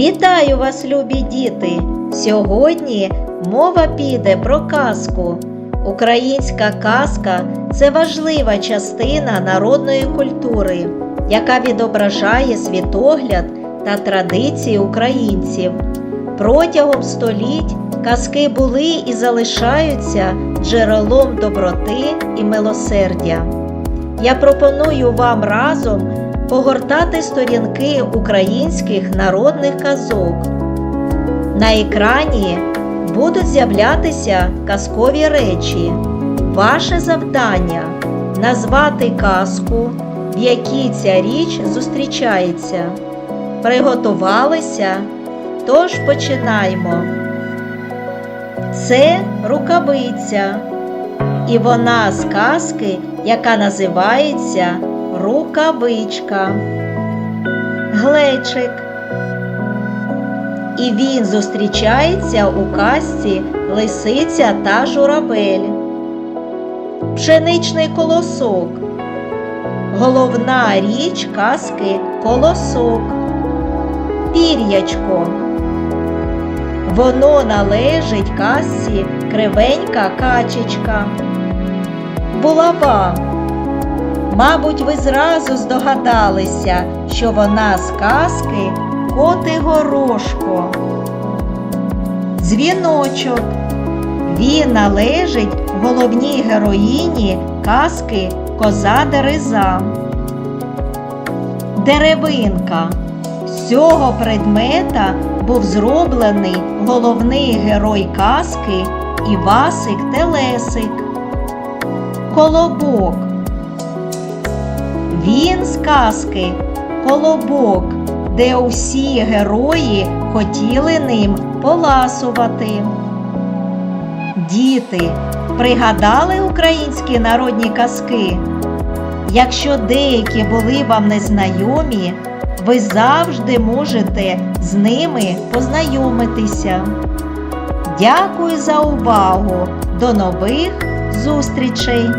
Вітаю вас, любі діти! Сьогодні мова піде про казку. Українська казка це важлива частина народної культури, яка відображає світогляд та традиції українців. Протягом століть казки були і залишаються джерелом доброти і милосердя. Я пропоную вам разом погортати сторінки українських народних казок. На екрані будуть з'являтися казкові речі. Ваше завдання назвати казку, в якій ця річ зустрічається. Приготувалися? Тож починаємо. Це рукавиця, і вона з казки, яка називається Рукавичка. Глечик. І він зустрічається у казці Лисиця та Журавель. Пшеничний колосок. Головна річ казки колосок. Пір'ячко. Воно належить казці кривенька качечка. Булава. Мабуть, ви зразу здогадалися, що вона з казки Коти Горошко. Дзвіночок. Він належить головній героїні казки Коза Дереза. Деревинка. З цього предмета був зроблений головний герой казки Івасик Телесик. Колобок. Він з казки Колобок, де усі герої хотіли ним поласувати. Діти, пригадали українські народні казки? Якщо деякі були вам незнайомі, ви завжди можете з ними познайомитися. Дякую за увагу! До нових зустрічей!